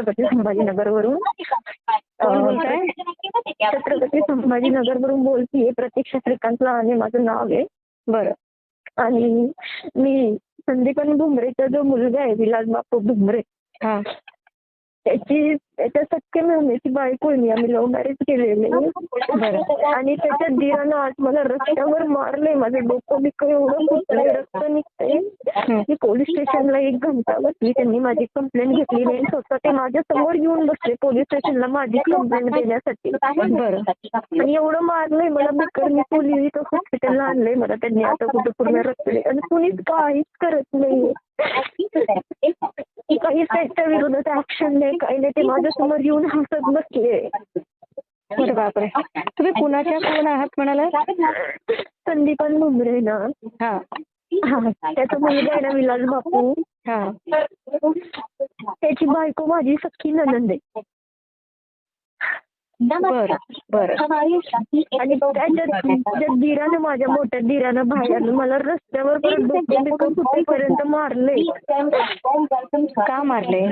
छत्रपती संभाजीनगरवरून कोण अं, बोलताय? छत्रपती संभाजीनगरवरून बोलतीये प्रतीक्षा श्रीकांत लहाने माझं नाव आहे. बरं. आणि मी संदीपन भुमरेचा जो मुलगा आहे विलास बापू भुमरे हा. त्याची त्याच्या सख्य मेहनीची बायको आहे मी आम्ही लव्ह मॅरेज केलेले. आणि त्याच्या दिरानं आज मला रस्त्यावर मारले माझं डोकं बिकं एवढं फुटलंय रक्त निघतंय. मी पोलीस स्टेशनला एक घंटा बसली त्यांनी माझी कंप्लेंट घेतली नाही. स्वतः ते माझ्यासमोर येऊन बसले पोलीस स्टेशनला माझी कंप्लेंट देण्यासाठी. आणि एवढं मारलंय मला बिकर मी पोलीस इथं हॉस्पिटलला आणलंय मला त्यांनी. आता कुठं पूर्ण रक्त आणि कुणीच काहीच करत नाहीये. काहीच त्याच्या विरोधात ऍक्शन नाही काही नाही ते माझ्यासमोर येऊन हसत बसले बापरे. तुम्ही कुणाच्या कोण आहात म्हणाला? संदीपन भुमरे ना? हा. हा त्याचा मुलगा आहे ना विलास बापू. हा. त्याची बायको माझी सख्खी ननंद आहे. बरं आणि दिरानं माझ्या मोठ्या दिरानं भायानं मला रस्त्यावर परत डोकं बिकं फुटेपर्यंत मारले का? मारले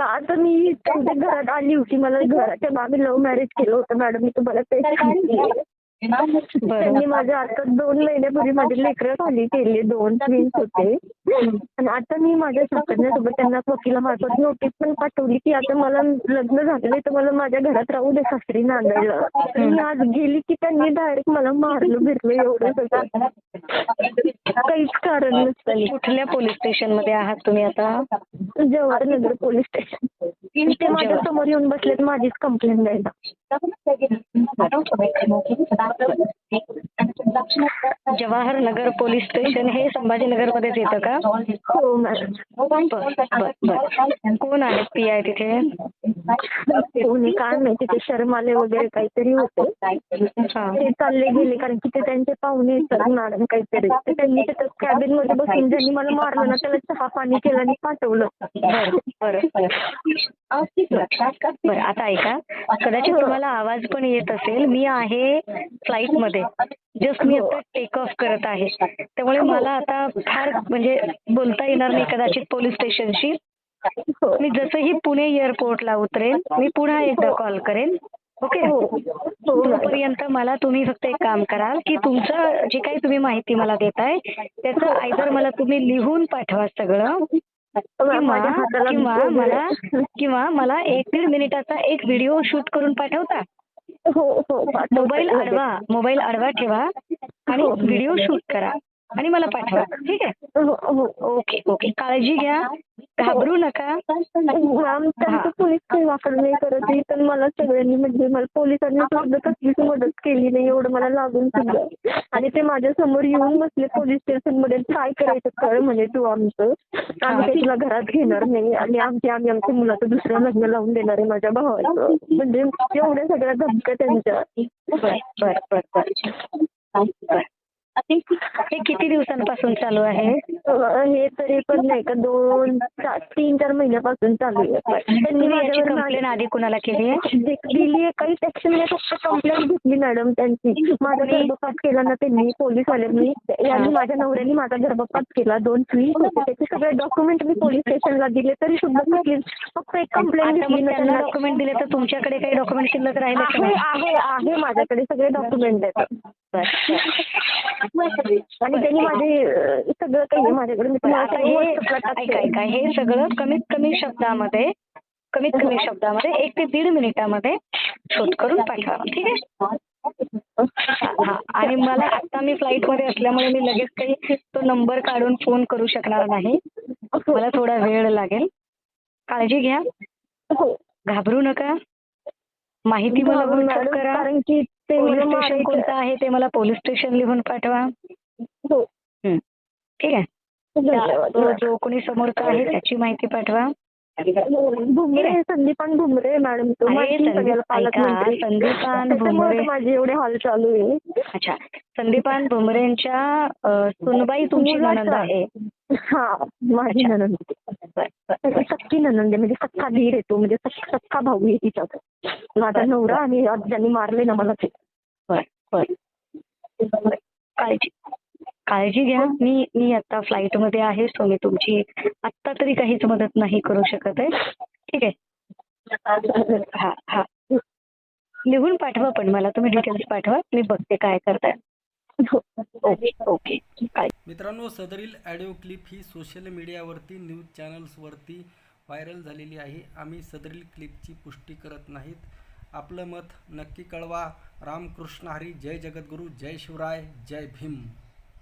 आता मी त्यांच्या घरात आली होती. मला घराच्या आम्ही लव्ह मॅरेज केलं होतं मॅडम. मी तुम्हाला ते सांगते. त्यांनी माझ्या आता दोन महिन्यापूर्वी माझे लेकरं खाली केले दोन ट्विन्स होते. आणि आता मी माझ्या सासऱ्यासोबत त्यांना वकिलामार्फत नोटीस पण पाठवली की आता मला लग्न झालेलं तर मला माझ्या घरात राहू दे सासरी नांदायला. मी आज गेली की त्यांनी डायरेक्ट मला मारलं बिरलं एवढं सगळं. काहीच कारण नसतं. कुठल्या पोलीस स्टेशनमध्ये आहात तुम्ही आता? जवाहरनगर पोलीस स्टेशन ते माझ्यासमोर येऊन बसलेत माझीच कंप्लेंट द्यायला. जवाहर नगर पोलीस स्टेशन हे संभाजीनगर मध्येच येतं का? हो मॅडम कोण आहेत पी आय तिथे? कोणी काय माहिती ते शर्माले वगैरे काहीतरी होते. ते चालले गेले कारण की ते त्यांचे पाहुणे येतात मॅडम काहीतरी. तर त्यांनी तिथं कॅबिनमध्ये बसून ज्यांनी मला मारलं ना त्याला चहा पाणी केलं आणि पाठवलं. बरं बरं. बरं आता ऐका. कदाचित तुम्हाला आवाज पण येत असेल. मी आहे फ्लाईटमध्ये जस्ट मी आता टेक ऑफ करत आहे. त्यामुळे मला आता फार म्हणजे बोलता येणार नाही कदाचित पोलीस स्टेशनशी हो. मी जसंही पुणे एअरपोर्टला उतरेन मी पुन्हा एकदा कॉल करेन. ओके हो. हो. तोपर्यंत मला तुम्ही फक्त एक काम कराल की तुमचं जे काही तुम्ही माहिती मला देताय त्याचं आयदर मला तुम्ही लिहून पाठवा सगळं. किंवा मला किंवा मला एक दीड मिनिटाचा एक व्हिडिओ शूट करून पाठवता. हो हो. मोबाईल आडवा मोबाईल आडवा ठेवा आणि हो. व्हिडिओ शूट करा आणि मला पाठवा. ठीक आहे? हो हो ओके ओके. काळजी घ्या. घाबरू नका. पोलीस काही वाकड नाही करत आहे. तर मला सगळ्यांनी म्हणजे मला पोलिसांनी सुद्धा कसलीच मदत केली नाही. एवढं मला लागून सुद्धा. आणि ते माझ्यासमोर येऊन बसले पोलीस स्टेशनमध्ये काय करायचं कळ म्हणजे तू आमचं. आम्ही तुला घरात घेणार नाही. आणि आमची आम्ही आमच्या मुलाचं दुसरं लग्न लावून देणार आहे माझ्या भावाचं. म्हणजे एवढ्या सगळ्या धमक्या त्यांच्या. बर बर बर बर. हे किती दिवसांपासून चालू आहे? हे तरी पण नाही का दोन तीन चार महिन्यापासून चालू आहे. त्यांनी याची कंप्लेंट आधी कुणाला केली? आहे दिली आहे काहीच ऍक्शन नाही फक्त कंप्लेंट घेतली मॅडम त्यांची. माझा गर्भपात केला ना त्यांनी पोलीसवाल्यांनी यांनी माझ्या नवऱ्याने माझा गर्भपात केला दोन फी होते. त्याचे सगळे डॉक्युमेंट मी पोलीस स्टेशनला दिले तरी सुद्धा फक्त एक कंप्लेंट घेतली त्यांना डॉक्युमेंट दिले तर तुमच्याकडे काही डॉक्युमेंट शिल्लक राहिले का आहे? आहे माझ्याकडे सगळे डॉक्युमेंट आहेत. आणि त्यांनी माझे सगळं काही माझ्याकडे मी तुम्हाला आता सगळं हे हे सगळं कमीत कमी शब्दामध्ये कमीत कमी शब्दामध्ये एक ते दीड मिनिटामध्ये शूट करून पाठवा ठीक आहे? हा आणि मला आता मी फ्लाईटमध्ये असल्यामुळे मी लगेच काही तो नंबर काढून फोन करू शकणार नाही. मला थोडा वेळ लागेल. काळजी घ्या. हो. घाबरू नका. माहिती मला हो, करा. कारण की ते पोलीस स्टेशन कोणतं आहे ते मला पोलीस स्टेशन लिहून पाठवा. हो. हं. ठीक आहे? जो कोणी समोरचा आहे त्याची माहिती पाठवा. भुमरे संदीपान भुमरे मॅडम संदीपान भुमरे. माझे एवढे हाल चालू आहे. अच्छा. संदीपान भुमरेंच्या सुनबाई तुमची. नणंद आहे. हा माझी अच्छा. सख्खी ननंद म्हणजे सख्खा धीर येतो म्हणजे सख- सख्खा भाऊ आहे तिचा तो. माझा. नवरा आणि आज ज्यांनी मारले ना मला ते. बर बर. काळजी काळजी घ्या. मी मी आता फ्लाईटमध्ये आहे सो मी तुमची आत्ता तरी काहीच मदत नाही करू शकत आहे. ठीक आहे? हा हा. लिहून पाठवा पण मला. तुम्ही डिटेल्स पाठवा. मी बघते काय करताय. ओके ओके काय मित्रांनो सदरील ऑडिओ क्लिप ही सोशल मीडियावरती न्यूज चॅनल्सवरती व्हायरल झालेली आहे. आम्ही सदरील क्लिपची पुष्टी करत नाहीत. आपलं मत नक्की कळवा. रामकृष्ण हरी. जय जगद्गुरू. जय शिवराय. जय भीम.